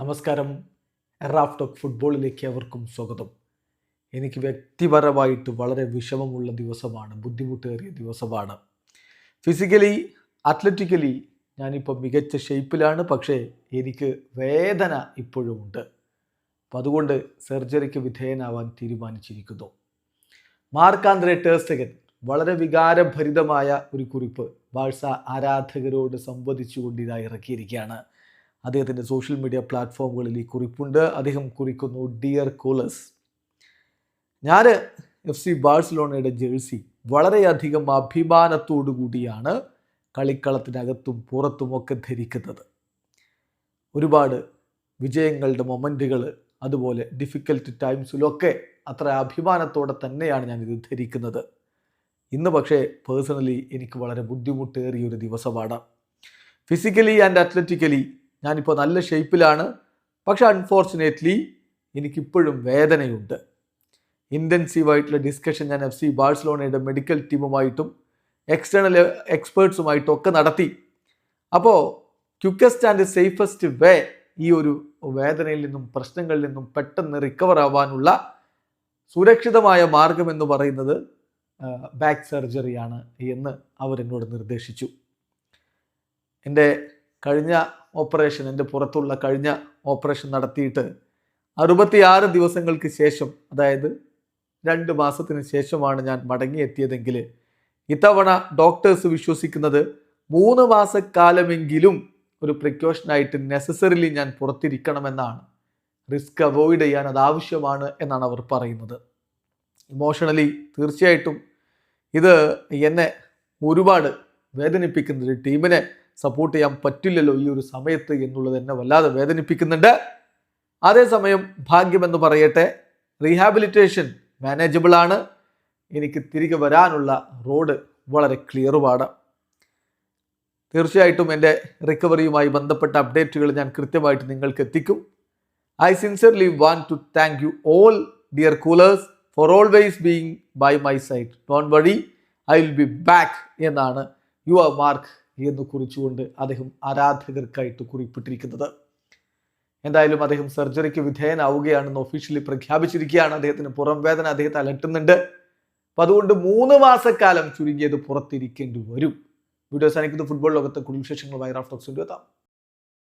നമസ്കാരം. Raf talk ഫുട്ബോളിലേക്ക് അവർക്കും സ്വാഗതം. എനിക്ക് വ്യക്തിപരമായിട്ട് വളരെ വിഷമമുള്ള ദിവസമാണ്. ബുദ്ധിമുട്ടേറിയ ദിവസമാണ്. ഫിസിക്കലി അത്ലറ്റിക്കലി ഞാനിപ്പോൾ മികച്ച ഷേപ്പിലാണ് പക്ഷേ എനിക്ക് വേദന ഇപ്പോഴുമുണ്ട് അപ്പം അതുകൊണ്ട് സർജറിക്ക് വിധേയനാവാൻ തീരുമാനിച്ചിരിക്കുന്നു. മാർക്കാന്ത്രെ ടേസ്റ്റകൻ വളരെ വികാരഭരിതമായ ഒരു കുറിപ്പ് ബാഴ്സ ആരാധകരോട് സംവദിച്ചുകൊണ്ട് ഇതായി ഇറക്കിയിരിക്കുകയാണ്. അദ്ദേഹത്തിന്റെ സോഷ്യൽ മീഡിയ പ്ലാറ്റ്ഫോമുകളിൽ ഈ കുറിപ്പുണ്ട്. അദ്ദേഹം കുറിക്കുന്നു ഡിയർ കോളേഴ്സ് ഞാൻ എഫ് സി ബാഴ്സലോണയുടെ ജേഴ്സി വളരെയധികം അഭിമാനത്തോടു കൂടിയാണ് കളിക്കളത്തിനകത്തും പുറത്തുമൊക്കെ ധരിക്കുന്നത്. ഒരുപാട് വിജയങ്ങളുടെ മൊമെന്റുകൾ അതുപോലെ ഡിഫിക്കൽട്ട് ടൈംസിലൊക്കെ അത്ര അഭിമാനത്തോടെ തന്നെയാണ് ഞാനിത് ധരിക്കുന്നത്. ഇന്ന് പക്ഷേ പേഴ്സണലി എനിക്ക് വളരെ ബുദ്ധിമുട്ടേറിയ ഒരു ദിവസമാണ്. ഫിസിക്കലി ആൻഡ് അത്ലറ്റിക്കലി ഞാനിപ്പോൾ നല്ല ഷേപ്പിലാണ് പക്ഷെ അൺഫോർച്ചുനേറ്റ്ലി എനിക്കിപ്പോഴും വേദനയുണ്ട്. ഇന്റൻസീവായിട്ടുള്ള ഡിസ്കഷൻ ഞാൻ എഫ് സി ബാഴ്സലോണയുടെ മെഡിക്കൽ ടീമുമായിട്ടും എക്സ്റ്റേണൽ എക്സ്പേർട്സുമായിട്ടും ഒക്കെ നടത്തി. അപ്പോൾ ക്യുക്കസ്റ്റ് ആൻഡ് സേഫസ്റ്റ് വേ ഈ ഒരു വേദനയിൽ നിന്നും പ്രശ്നങ്ങളിൽ നിന്നും പെട്ടെന്ന് റിക്കവർ ആവാനുള്ള സുരക്ഷിതമായ മാർഗം എന്ന് പറയുന്നത് ബാക്ക് സർജറിയാണ് എന്ന് അവരെന്നോട് നിർദ്ദേശിച്ചു. എന്റെ കഴിഞ്ഞ ഓപ്പറേഷൻ എന്റെ പുറത്തുള്ള കഴിഞ്ഞ ഓപ്പറേഷൻ നടത്തിയിട്ട് അറുപത്തിയാറ് ദിവസങ്ങൾക്ക് ശേഷം അതായത് രണ്ട് മാസത്തിന് ശേഷമാണ് ഞാൻ മടങ്ങിയെത്തിയതെങ്കിൽ ഇത്തവണ ഡോക്ടേഴ്സ് വിശ്വസിക്കുന്നത് മൂന്ന് മാസക്കാലമെങ്കിലും ഒരു പ്രിക്കോഷനായിട്ട് നെസസറിലി ഞാൻ പുറത്തിരിക്കണമെന്നാണ്. റിസ്ക് അവോയ്ഡ് ചെയ്യാൻ അത് ആവശ്യമാണ് എന്നാണ് അവർ പറയുന്നത്. ഇമോഷണലി തീർച്ചയായിട്ടും ഇത് എന്നെ ഒരുപാട് വേദനിപ്പിക്കുന്നത് ടീമിനെ സപ്പോർട്ട് ചെയ്യാൻ പറ്റില്ലല്ലോ ഈ ഒരു സമയത്ത് എന്നുള്ളത് എന്നെ വല്ലാതെ വേദനിപ്പിക്കുന്നുണ്ട്. അതേസമയം ഭാഗ്യമെന്ന് പറയട്ടെ റീഹാബിലിറ്റേഷൻ മാനേജബിൾ ആണ്. എനിക്ക് തിരികെ വരാനുള്ള റോഡ് വളരെ ക്ലിയറുമാണ് തീർച്ചയായിട്ടും എന്റെ റിക്കവറിയുമായി ബന്ധപ്പെട്ട അപ്ഡേറ്റുകൾ ഞാൻ കൃത്യമായിട്ട് നിങ്ങൾക്ക് എത്തിക്കും. I sincerely want to thank you all dear culers for always being by my side don't worry I will be back എന്നാണ് യുവർ മാർക്ക് എന്ന് കുറിച്ചുകൊണ്ട് അദ്ദേഹം ആരാധകർക്കായിട്ട് കുറിപ്പിട്ടിരിക്കുന്നത്. എന്തായാലും അദ്ദേഹം സർജറിക്ക് വിധേയനാവുകയാണെന്ന് ഒഫീഷ്യലി പ്രഖ്യാപിച്ചിരിക്കുകയാണ്. അദ്ദേഹത്തിന് പുറം വേദന അദ്ദേഹത്തെ അലട്ടുന്നുണ്ട്. അപ്പം അതുകൊണ്ട് മൂന്ന് മാസക്കാലം ചുരുങ്ങിയത് പുറത്തിരിക്കേണ്ടി വരും. വീഡിയോസ് അനിക്കുന്ന ഫുട്ബോൾ ലോകത്തെ കുടുംബ വിശേഷങ്ങളുമായി റാഫ്റ്റോക്സിന്റെ എത്താം